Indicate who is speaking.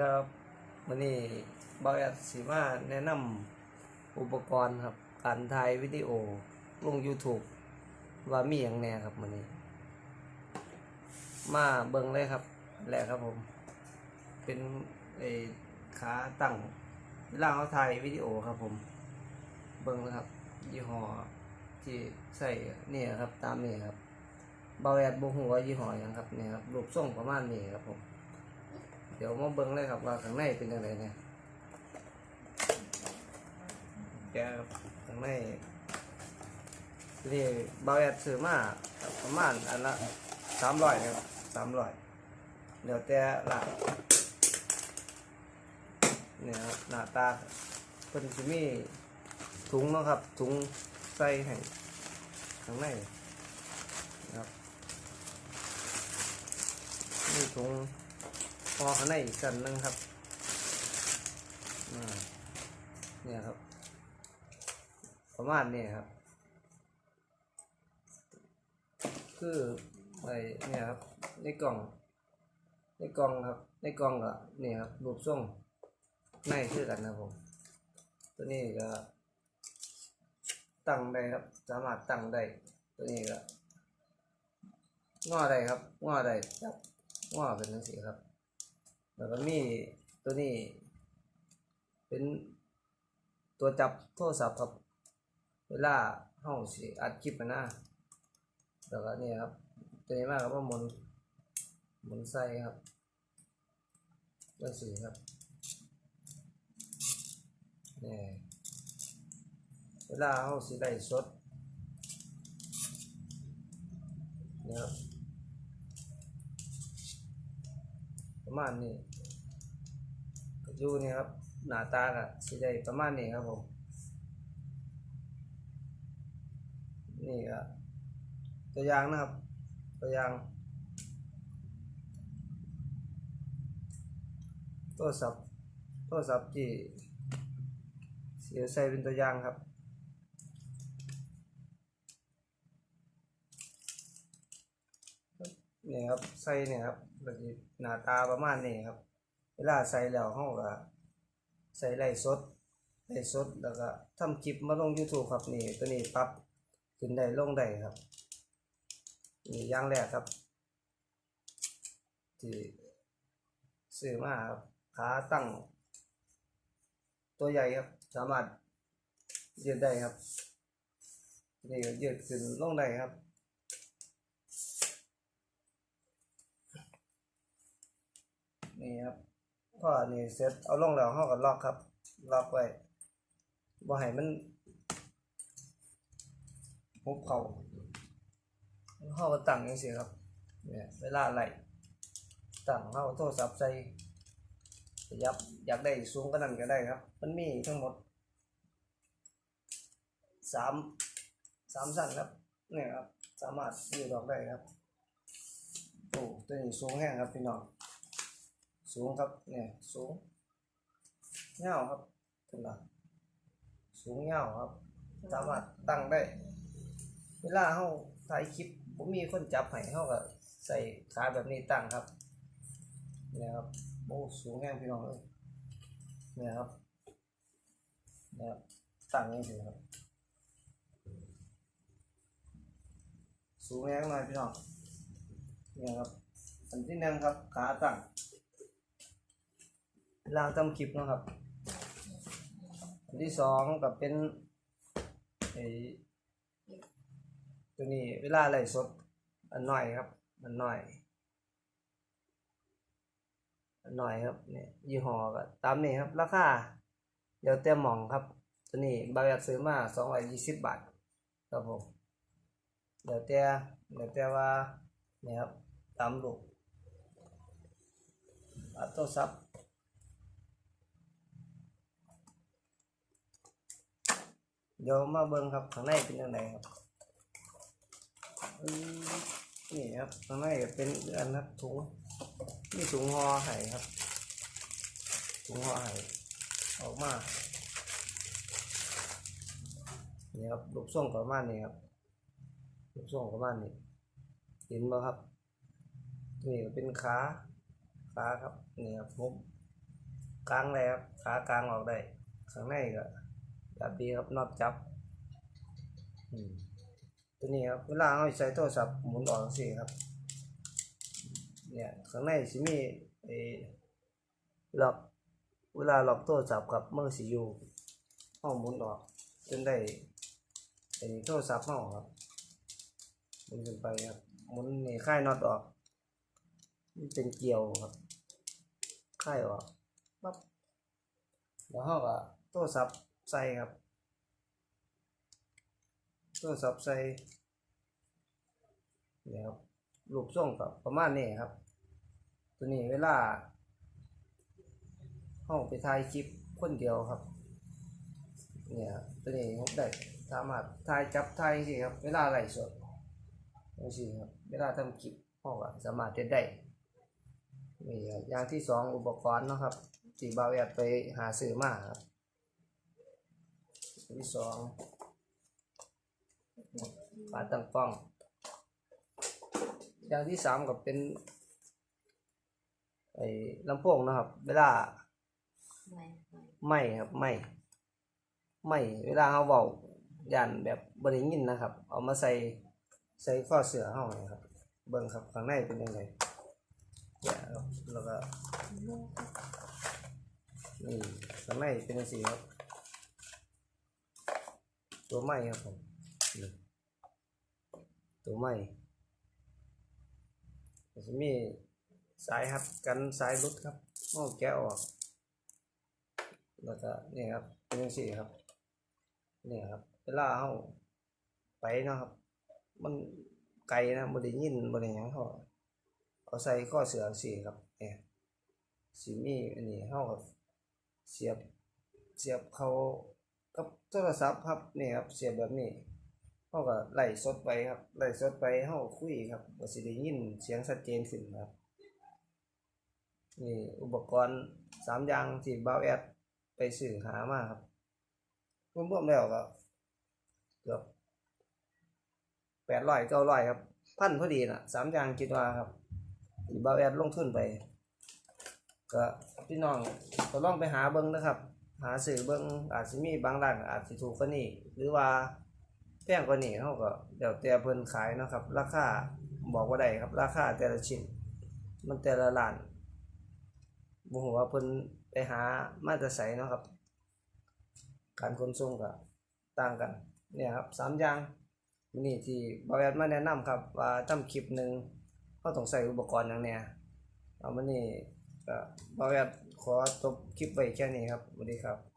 Speaker 1: ครับวันนี้บอยดสีมาแนะนำอุปกรณ์ครับ การถ่ายวิดีโอลง YouTube ว่ามีอย่างแน่ครับวันนี้ มาเบิ่งเลยครับอันแรกครับผม เป็นไอ้ขาตั้งเวลาเขาถ่ายวิดีโอครับผม เบิ่งนะครับ ยี่ห้อที่ใส่เนี่ยครับตามนี่ครับบอยดบุหัวยี่ห้ออย่างครับเนี่ยครับรูปทรงประมาณนี้ครับผม เดี๋ยวมาเบิ่งเลยครับว่าข้างในเป็นยังไงเนี่ยแกข้างในนี่บาแอดซื้อมาประมาณอันละสามร้อยครับสามร้อยเดี๋ยวแต่ละเนี่ยหน้าตาเพิ่นจะมีถุงนะครับถุงใส่ให้ข้างในนะครับนี่ถุง พอข้างในอีกสันหนึงครับเนี่ยครับ ประมาณนี้ครับ คือไอเนี่ยครับ ในกล่อง ในกล่องครับ ในกล่องก็นี่ครับรูปทรงในคือกันนะผม ตัวนี้ก็ตั้งได้ครับ สามารถตั้งได้ ตัวนี้ก็งอได้ครับงอได้จับงอเป็นจังซี่ครับ แล้วก็มีตัวนี้ เป็นตัวจับโทรศัพท์ครับ เวลาห้องสิอัดคลิปนะแล้วก็นี่ครับตัวนี้มากครับว่าหมุนหมุนไส้ครับตัวสีครับนี่เวลาห้องสิได้สดนี่ครับ ประ มาณนี้ก็อยู่นี่ครับ หน้าตาก็สิได้ประมาณนี้ครับผม นี่ก็ตัวอย่างนะครับ ตัวอย่างโทรศัพท์โทรศัพท์ที่เสียใส่เป็นตัวอย่างครับนี่ครับใส่เนี่ยครับ แบบนี้หน้าตาประมาณนี้ครับ เวลาใส่แล้วห้องก็ใส่ไล่สดไล่สดแล้วก็ทำคลิปมาลง YouTube ครับนี่ตัวนี้ปรับขึ้นได้ลงได้ครับนี่ย่างแรกครับที่ซื้อมาครับขาตั้ง ตัวใหญ่ครับ สามารถยืดได้ครับนี่ยืดขึ้นลงได้ครับ นี่ครับก็นี่เสร็จเอาลงแล้วเขาก็ล็อกครับ ล็อกไว้บ่ให้มันหุบเขาเขาก็ตั้งย่างเสียครับเนี่ยเวลาไหลตั้งเขาโทรศัพท์ใส่ยับอยากได้สูงก็นั่นก็ได้ครับ มันมีทั้งหมดสามสามสั่นครับเนี่ยครับสามารถยืดออกได้ครับโอ้ตัวนี้สูงแห้งครับพี่น้อง สูงครับเนี่ยสูงเงาครับถึงละสูงเงาครับ สามารถตั้งได้ เวลาเขาถ่ายคลิปผมมีคนจับให้เขาก็ใส่ขาแบบนี้ตั้งครับเนี่ยครับโอ้สูงแห้งพี่น้องเลยเนี่ยครับเนี่ยครับตั้งอย่างนี้ครับ สูงแห้งหน่อยพี่น้องเนี่ยครับอันที่หนึ่งครับขาตั้ง ลาทำคลิปเนาะครับอันที่สองก็เป็นไอ้ตัวนี้เวลาไลฟ์สดอันหน่อยครับอันหน่อยอันหน่อยครับเนี่ยยี่ห้อก็ตามนี้ครับ ราคาเดี๋ยวเต็มหมองครับ ตัวนี้บางอยากซื้อมาสองร้อยยี่สิบบาทครับผมเดี๋ยวแต่เดี๋ยวแต่ว่าเนี่ยครับตามลูกอัตโตซับ เดี๋ยวมาเบิ่งครับข้างในเป็นยังไงครับนี่ครับข้างในเป็นอันครับถุงมีถุงห่อไห่ครับถุงห่อไห่ออกมานี่ครับลูกส่งประมาณนี้ครับลูกส่งประมาณนี้เห็นบ่ครับนี่เป็นขาขาครับนี่ครับผมกลางได้ครับขากลางออกได้ข้างในก็ แบบดีครับนอกจับอืมตัวนี้ครับเวลาเราใช้โทรศัพท์หมุนออกสิครับ เนี่ยข้างในสิมีไอ้ล็อกเวลาล็อกโทรศัพท์กับเมื่อสิอยู่ห้องหมุนออกจนได้ไอ้โทรศัพท์เฮาครับหมุนขึ้นไปครับหมุนนี่ค่ายน็อตออกมันเป็นเกลียวครับค่ายออกปั๊บแล้วเฮาก็โทรศัพท์ ใส่ครับโทรศัพท์ใส่เนี่ยครับรูปทรงกับประมาณนี้ครับ ตัวนี้เวลาห้องไปถ่ายคลิปคนเดียวครับเนี่ยครับตัวนี้ผมได้สามารถถ่ายจับถ่ายสิครับ เวลาไลสดนี่สิครับเวลาทำคลิปห้องก็สามารถเฮ็ดได้นี่อย่างที่สองอุปกรณ์นะครับที่บาวแอดไปหาซื้อมาครับ อันที่สองฝาตั้งกล้อง อย่างที่สามก็เป็นไอ้ลำโพงนะครับ เวลา
Speaker 2: ไม่ไม่
Speaker 1: ไม่ครับไม่ไม่เวลาเขาเบายันแบบบริยินนะครับ เอามาใส่ใส่ข้อเสือเฮาเนี่ยครับ เบิ่งครับข้างในเป็นยังไงเนี่ยครับแล้วก็นี่ข้างในเป็นยังไงครับ ตัวไม้ครับผมตัวไม้ก็จะมีสายครับกันสายรุดครับมอแกะออกแล้วก็นี่ครับเป็นยังสี่ครับนี่ครับเวลาเข้าไปนะครับ มันไกลนะบริยินบริยังเขาเอาใส่ข้อเสือสี่ครับเนี่ยสีมีอันนี้เข้ากับเสียบเสียบเขา กับโทรศัพท์ครับนี่ครับเสียบแบบนี้เขาก็ไล่สดไปครับไล่สดไปเขาก็คุยครับก็สิได้ยินเสียงชัดเจนขึ้นครับนี่อุปกรณ์สามอย่างที่บ่าวแอดไปสื่อหามาครับรวมๆแล้วก็เกือบแปดร้อยเก้าร้อยครับพันพอดีน่ะสามอย่างคิดว่าครับที่บ่าวแอดลงทุนไป ก็พี่น้องก็ลองไปหาเบิ้งนะครับ หาสื่อเบิ้งอาจจะมีบางร้านอาจจะถูกกว่านี้หรือว่าแพงกว่านี้เขาก็เดี๋ยวแต่เพิ่นขายเนาะครับ ราคาบอกว่าได้ครับ ราคาแต่ละชิ้น มันแต่ละร้านบ่ฮู้ว่าเพิ่นไปหามาต่ไสเนาะครับ การขนส่งก็ต่างกันเนี่ยครับสามอย่างนี่ที่บริษัทมาแนะนำครับว่าทำคลิปหนึ่งเขาต้องใส่อุปกรณ์อย่างเนี้ยเอามานี่ก็บริษัท ขอจบคลิปไว้แค่นี้ครับสวัสดีครับ